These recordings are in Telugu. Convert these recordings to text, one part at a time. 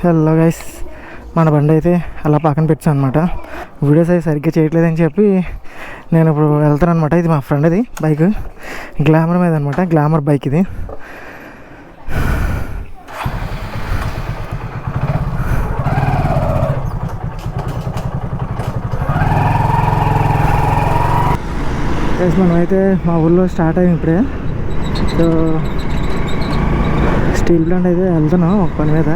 హలో గైస్ మన బండి అయితే అలా పక్కన పెట్టాను అనమాట వీడియోస్ అయితే సరిగ్గా చేయట్లేదని చెప్పి నేను ఇప్పుడు వెళ్తాను అనమాట ఇది మా ఫ్రెండ్ ఇది బైక్ గ్లామర్ మీద అనమాట గ్లామర్ బైక్ ఇది. గైస్ మనమైతే మా ఊళ్ళో స్టార్ట్ అయ్యింది ఇప్పుడే. సో స్టీల్ ప్లాంట్ అయితే వెళ్తున్నాం ఒక పని మీద.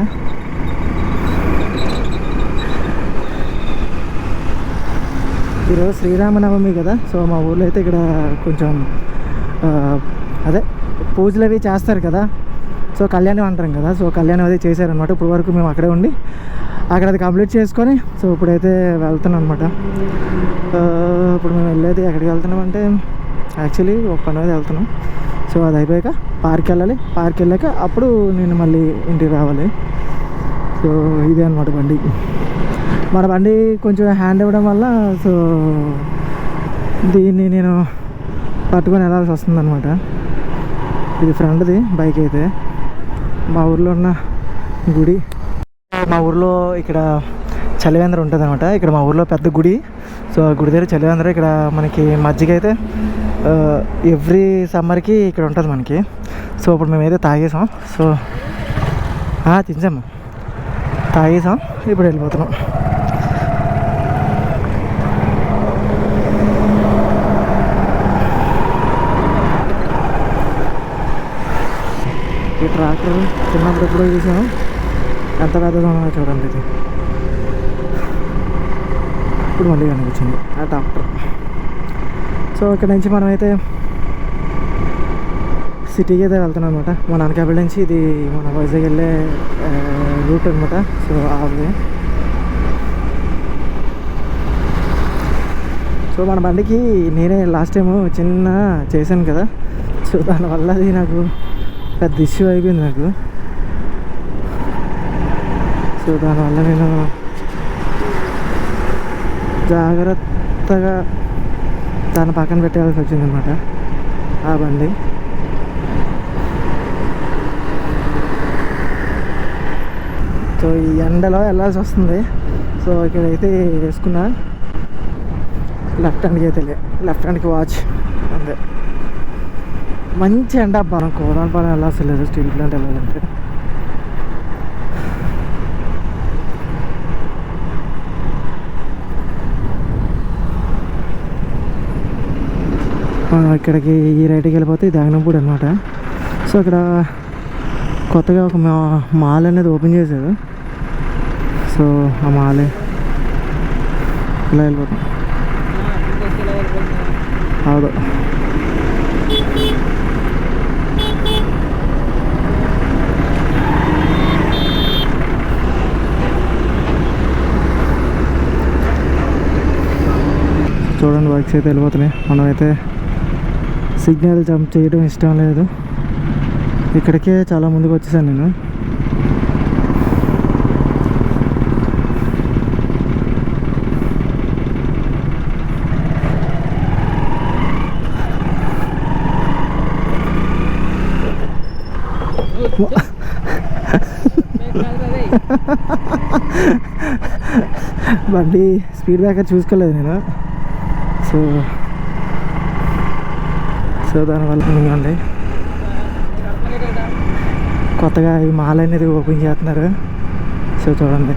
ఈరోజు శ్రీరామనవమి కదా సో మా ఊళ్ళో అయితే ఇక్కడ కొంచెం అదే పూజలు అవి చేస్తారు కదా సో కళ్యాణం అంటాం కదా సో కళ్యాణం అది చేశారనమాట ఇప్పుడు వరకు మేము అక్కడే ఉండి అక్కడ అది కంప్లీట్ చేసుకొని సో ఇప్పుడైతే వెళ్తున్నాం అనమాట ఇప్పుడు మేము వెళ్ళేది ఎక్కడికి వెళ్తున్నాం అంటే యాక్చువల్లీ ఒక పని మీద వెళ్తున్నాం. సో అది అయిపోయాక పార్క్ వెళ్ళాలి. పార్క్ వెళ్ళాక అప్పుడు నేను మళ్ళీ ఇంటికి రావాలి. సో ఇదే అనమాట బండి. మన బండి కొంచెం హ్యాండ్ ఇవ్వడం వల్ల సో దీన్ని నేను పట్టుకొని వెళ్ళాల్సి వస్తుంది అనమాట ఇది ఫ్రెండ్ది బైక్ అయితే. మా ఊర్లో ఉన్న గుడి. మా ఊర్లో ఇక్కడ చలివేంద్ర ఉంటుంది అనమాట ఇక్కడ మా ఊర్లో పెద్ద గుడి. సో ఆ గుడి దగ్గర చలివేంద్ర ఇక్కడ మనకి మజ్జిగ అయితే ఎవ్రీ సమ్మర్కి ఇక్కడ ఉంటుంది మనకి. సో ఇప్పుడు మేమైతే తాగేసాం. సో తించాము. తాగేసాం. ఇప్పుడు వెళ్ళిపోతున్నాం. ట్రాక్టర్ చిన్నప్పుడు ఎప్పుడో చూసాను. ఎంత పెద్దదో చూడండి ఇది ఇప్పుడు మళ్ళీ కనిపించింది. ఆ ట్రాక్టర్. సో ఇక్కడ నుంచి మనమైతే సిటీకి అయితే వెళ్తున్నాం అనమాట మన అనకాపల్లి నుంచి ఇది మన వైజాగ్ వెళ్ళే రూట్ అనమాట సో అది సో మన బండికి నేనే లాస్ట్ టైం చిన్న చేశాను కదా. సో దానివల్ల అది నాకు పెద్ద ఇష్యూ అయిపోయింది నాకు. సో దానివల్ల నేను జాగ్రత్తగా దాన్ని పక్కన పెట్టేయాల్సి వచ్చింది అనమాట ఆ బండి. సో ఈ ఎండలో వెళ్ళాల్సి వస్తుంది. సో ఇక్కడైతే వేసుకున్నా. లెఫ్ట్ హ్యాండ్కి అయితే లెఫ్ట్ హ్యాండ్కి వాచ్. అంతే. మంచి ఎండ మనం కోదాలపాలెం వెళ్ళాల్సి లేదు స్టీల్ ప్లాంట్ వెళ్ళాలంటే ఇక్కడికి ఈ రైట్కి వెళ్ళిపోతే ఇది ఆగినప్పుడు అనమాట సో ఇక్కడ కొత్తగా ఒక మాల్ అనేది ఓపెన్ చేశారు. సో ఆ మాలే ఇలా వెళ్ళిపోతాం. ಹೌದು చూడండి బైక్స్ అయితే వెళ్ళిపోతున్నాయి. మనమైతే సిగ్నల్ జంప్ చేయడం ఇష్టం లేదు. ఇక్కడికే చాలా ముందుకు వచ్చేసాను నేను. బండి స్పీడ్ బ్రేకర్ చూసుకోలేదు నేను. సో సో దానివల్ల ఇవ్వండి కొత్తగా ఈ మాల్ అనేది ఓపెన్ చేస్తున్నారు. సో చూడండి.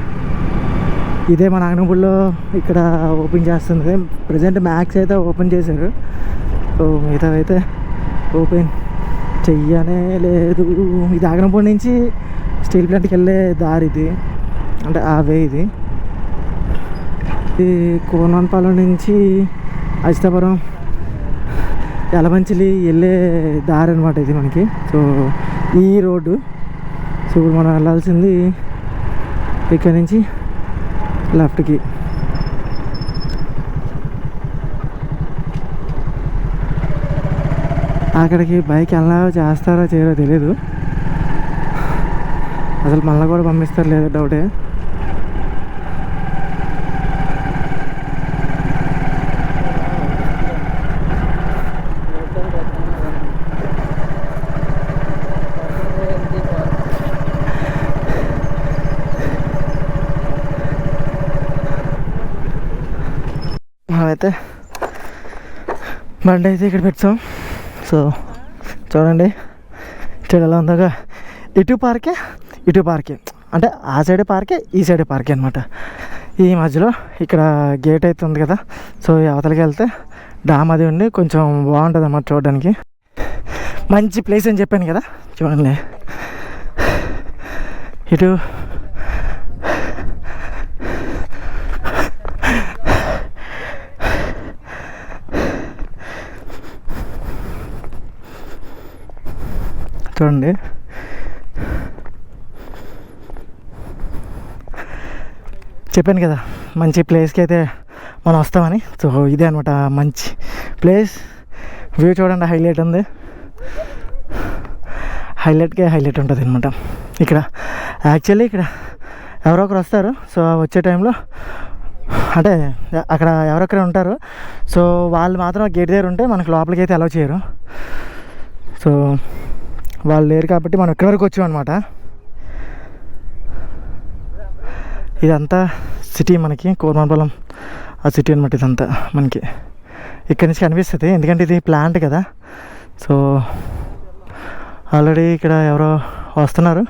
ఇదే మన నాగనపూడిలో ఇక్కడ ఓపెన్ చేస్తుంది. ప్రజెంట్ మ్యాక్స్ అయితే ఓపెన్ చేశారు. సో మిగతా అయితే ఓపెన్ చెయ్యనే లేదు. ఇది ఆగనపూడి నుంచి స్టీల్ ప్లాంట్కి వెళ్ళే దారి ఇది. అంటే ఆ వే ఇది. ఇది కోనపాలెం నుంచి అజితాపురం యలమంచిలి వెళ్ళే దారి అనమాట ఇది మనకి. సో ఈ రోడ్డు. సో ఇప్పుడు మనం వెళ్ళాల్సింది ఇక్కడ నుంచి లెఫ్ట్కి. అక్కడికి బైక్ ఎలా చేస్తారో చేయరో తెలియదు అసలు మళ్ళీ కూడా పంపిస్తారు లేదో డౌటే. అయితే బండి అయితే ఇక్కడ పెట్టాం సో చూడండి. చూడు ఎలా ఉందాగా. ఇటు పార్కే ఇటు పార్కే. అంటే ఆ సైడ్ పార్కే ఈ సైడ్ పార్కే అనమాట ఈ మధ్యలో ఇక్కడ గేట్ అయితే ఉంది కదా. సో అవతలకి వెళ్తే డామ్ అది ఉండి కొంచెం బాగుంటుంది అన్నమాట చూడడానికి. మంచి ప్లేస్ అని చెప్పాను కదా. చూడండి. ఇటు చూడండి. చెప్పాను కదా మంచి ప్లేస్కి అయితే మనం వస్తామని. సో ఇదే అనమాట మంచి ప్లేస్. వ్యూ చూడండి హైలైట్ ఉంది. హైలైట్కే హైలైట్ ఉంటుంది అనమాట ఇక్కడ యాక్చువల్లీ ఇక్కడ ఎవరో ఒకరు వస్తారు. సో వచ్చే టైంలో అంటే అక్కడ ఎవరొకరు ఉంటారు. సో వాళ్ళు మాత్రం గేట్ దగ్గర ఉంటే మనకు లోపలికి అయితే అలౌ చేయరు. సో వాళ్ళు లేరు కాబట్టి మనం ఇక్కడి వరకు వచ్చాం అనమాట ఇదంతా సిటీ మనకి కోరమానపాలెం. ఆ సిటీ అనమాట ఇదంతా మనకి. ఇక్కడి నుంచి కనిపిస్తుంది ఎందుకంటే ఇది ప్లాంట్ కదా. సో ఆల్రెడీ ఇక్కడ ఎవరో వస్తున్నారు.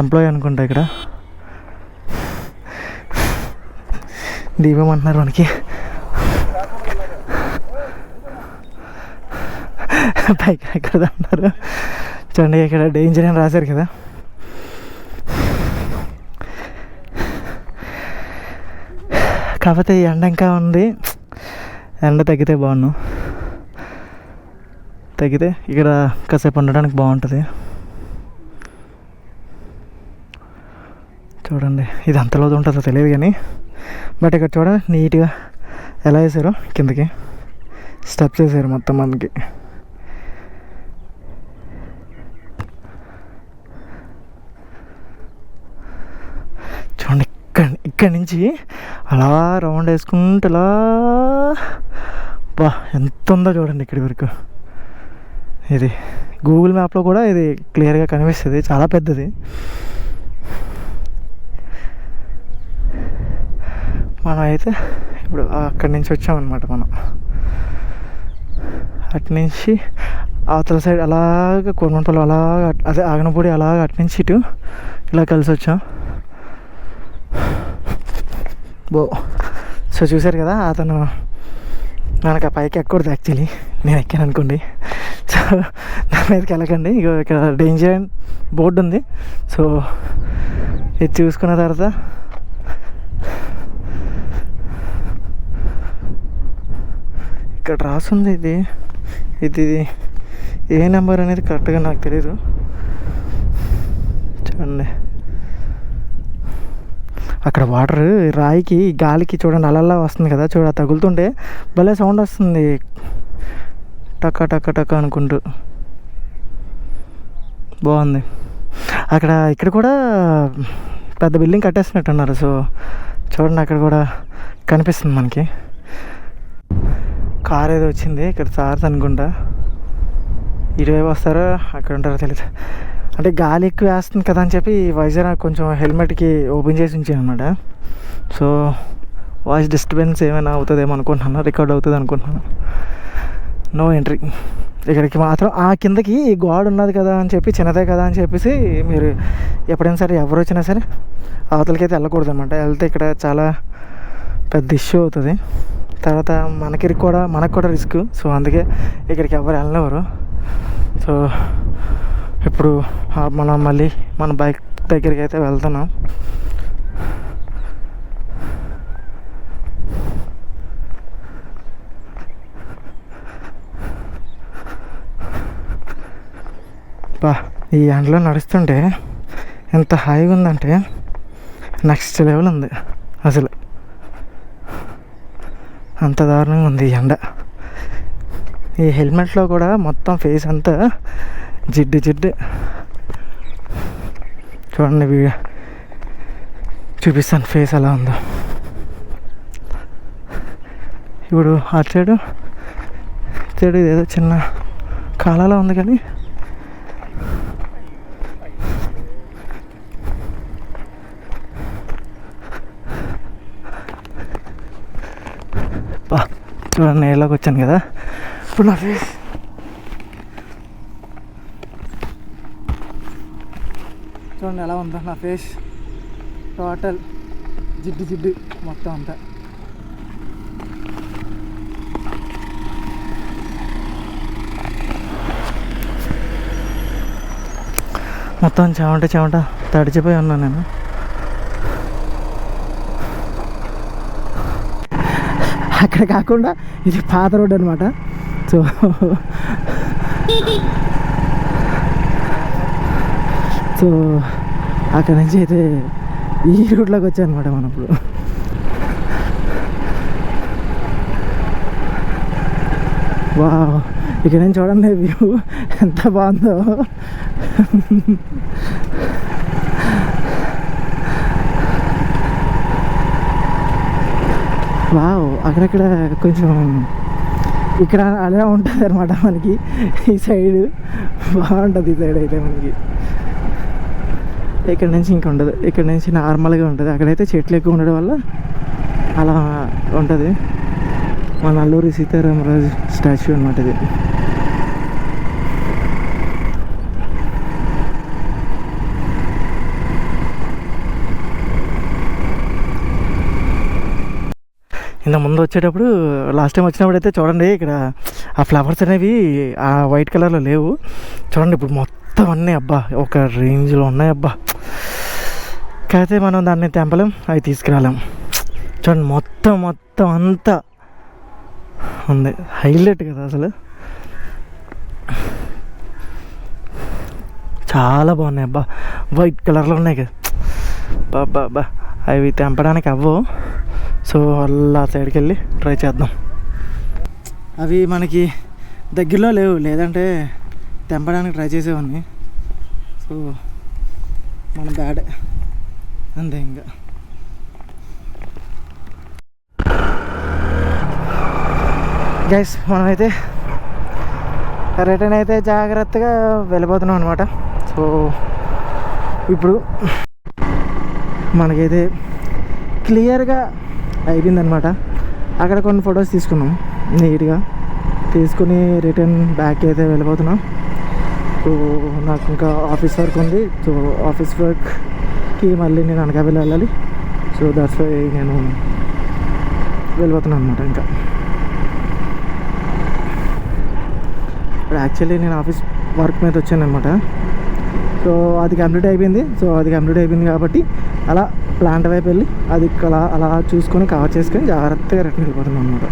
ఎంప్లాయీ అనుకుంటా ఇక్కడ. దీపం అంటున్నారు మనకి. పైకి ఎక్కడ అన్నారు చూడండి ఇక్కడ డేంజర్ అని రాశారు కదా. కాకపోతే ఈ ఎండ ఇంకా ఉంది. ఎండ తగ్గితే బాగున్నాను తగ్గితే ఇక్కడ కాసేపు ఉండడానికి బాగుంటుంది. చూడండి ఇది అంతలో ఉంటుందో తెలియదు కానీ. బట్ ఇక్కడ చూడండి నీట్గా ఎలా వేసారో కిందకి. స్టెప్స్ వేసారు మొత్తం మనకి చూడండి ఇక్కడి నుంచి అలా రౌండ్ వేసుకుంటూ అలా. బా ఎంత ఉందో చూడండి ఇక్కడి వరకు. ఇది గూగుల్ మ్యాప్లో కూడా ఇది క్లియర్గా కనిపిస్తుంది. చాలా పెద్దది. మనం అయితే ఇప్పుడు అక్కడి నుంచి వచ్చామన్నమాట మనం. అటు నుంచి అవతల సైడ్ అలాగ కోరమంపల్లి అలాగ అట్- అదే ఆగనపూడి అలాగ అటు నుంచి ఇటు ఇలా కలిసి వచ్చాం బో సో చూశారు కదా అతను నాకు ఆ పైకి ఎక్కకూడదు యాక్చువల్లీ నేను ఎక్కాను అనుకోండి. సో నా మీదకి వెళ్ళకండి. ఇగో ఇక్కడ డేంజర్ అండ్ బోర్డు ఉంది. సో ఇది చూసుకున్న తర్వాత ఇక్కడ రాసుంది ఇది. ఇది ఏ నెంబర్ అనేది కరెక్ట్గా నాకు తెలీదు. చూడండి. అక్కడ వాటర్ రాయికి గాలికి చూడండి అలల్లా వస్తుంది కదా చూడ తగులుతుంటే భలే సౌండ్ వస్తుంది. టక్క టక్క టక్క అనుకుంటూ. బాగుంది. అక్కడ ఇక్కడ కూడా పెద్ద బిల్డింగ్ కట్టేసినట్టున్నారు. సో చూడండి అక్కడ కూడా కనిపిస్తుంది మనకి. కార్ ఏదో వచ్చింది ఇక్కడ చార్జ్ అనుకుంటా. ఇటువైపు వస్తారో అక్కడ ఉంటారో తెలియదు అంటే గాలి ఎక్కువ వేస్తుంది కదా అని చెప్పి వైజర్ కొంచెం హెల్మెట్కి ఓపెన్ చేసి ఉంచాను అనమాట సో వాయిస్ డిస్టర్బెన్స్ ఏమైనా అవుతుందేమో అనుకుంటున్నాను? రికార్డ్ అవుతుంది అనుకుంటున్నాను? No entry. ఇక్కడికి మాత్రం ఆ కిందకి ఈ గోడ ఉన్నది కదా అని చెప్పి చిన్నదే కదా అని చెప్పేసి మీరు ఎప్పుడైనా సరే ఎవరు వచ్చినా సరే అవతలకి అయితే వెళ్ళకూడదు అనమాట వెళ్తే ఇక్కడ చాలా పెద్ద ఇష్యూ అవుతుంది. తర్వాత మనకి కూడా మనకు కూడా రిస్క్. సో అందుకే ఇక్కడికి ఎవరు వెళ్ళనివ్వరు. సో ఇప్పుడు మనం మళ్ళీ మన బైక్ దగ్గరికి అయితే వెళ్తున్నాం. బా ఈ ఎండలో నడుస్తుంటే ఎంత హాయిగా ఉందంటే నెక్స్ట్ లెవెల్ ఉంది అసలు. అంత దారుణంగా ఉంది ఈ ఎండ. ఈ హెల్మెట్లో కూడా మొత్తం ఫేస్ అంతా జిడ్డు జిడ్డు. చూడండి వీడియో. చూపిస్తాను ఫేస్ ఎలా ఉందో. ఇప్పుడు అటు సైడు ఇటు సైడు ఏదో చిన్న కాలాలో ఉంది కానీ. బా చూడండి నీళ్ళకి వచ్చాను కదా. ఇప్పుడు నా ఫేస్ చూడండి ఎలా ఉందో నా ఫేస్ టోటల్ జిడ్డు జిడ్డు మొత్తం అంతా. మొత్తం చెమట చెమట తడిచిపోయి ఉన్నాను నేను. అక్కడ కాకుండా ఇది పాత రోడ్ అనమాట సో సో అక్కడ నుంచి అయితే ఈ రూట్లోకి వచ్చాయన్నమాట మనం ఇప్పుడు. వా ఇక్కడ నుంచి చూడండి వ్యూ. ఎంత బాగుందో. వావ్ అక్కడక్కడ కొంచెం ఇక్కడ అలా ఉంటుంది అనమాట మనకి. ఈ సైడ్ బాగుంటుంది ఈ సైడ్ అయితే మనకి. ఇక్కడ నుంచి ఇంకా ఉండదు. ఇక్కడ నుంచి నార్మల్గా ఉంటుంది. అక్కడైతే చెట్లు ఎక్కువ ఉండడం వల్ల అలా ఉంటుంది. మన అల్లూరి సీతారామరాజు స్టాచ్యూ అనమాట ఇది. ఇంత ముందు వచ్చేటప్పుడు లాస్ట్ టైం వచ్చినప్పుడు అయితే చూడండి ఇక్కడ ఆ ఫ్లవర్స్ అనేవి ఆ వైట్ కలర్లో లేవు. చూడండి ఇప్పుడు మొత్తం అన్నీ అబ్బా ఒక రేంజ్లో ఉన్నాయి అబ్బా. కాకపోతే మనం దాన్ని తెంపలేం అవి తీసుకురాలేం. చూడండి మొత్తం మొత్తం అంతా ఉంది. హైలైట్ కదా అసలు. చాలా బాగున్నాయి అబ్బా. వైట్ కలర్లో ఉన్నాయి కదా. బాబా బా అవి తెంపడానికి అవ్వవు సో అలా సైడ్కి వెళ్ళి ట్రై చేద్దాం. అవి మనకి దగ్గరలో లేవు. లేదంటే తెంపడానికి ట్రై చేసేవాడిని. సో మన బ్యాడ్. అంతే ఇంకా. గైస్ మనమైతే రిటర్న్ అయితే జాగ్రత్తగా వెళ్ళిపోతున్నాం అనమాట సో ఇప్పుడు మనకైతే క్లియర్గా అయిపోయిందనమాట అక్కడ కొన్ని ఫొటోస్ తీసుకున్నాం నీట్గా తీసుకుని రిటర్న్ బ్యాక్ అయితే వెళ్ళిపోతున్నాం సో నాకు ఇంకా ఆఫీస్ వర్క్ ఉంది. సో ఆఫీస్ వర్క్ ఎక్కి మళ్ళీ నేను అనకాపల్లి వెళ్ళాలి. సో దట్స్ వై నేను వెళ్ళిపోతున్నాను అనమాట ఇంకా. ఇప్పుడు యాక్చువల్లీ నేను ఆఫీస్ వర్క్ మీద వచ్చాను అనమాట సో అది కంప్లీట్ అయిపోయింది. సో అది కంప్లీట్ అయిపోయింది కాబట్టి అలా ప్లాంట్ వైపు వెళ్ళి అది అలా అలా చూసుకొని కవర్ చేసుకొని జాగ్రత్తగా రిటర్న్ వెళ్ళిపోతున్నాను అనమాట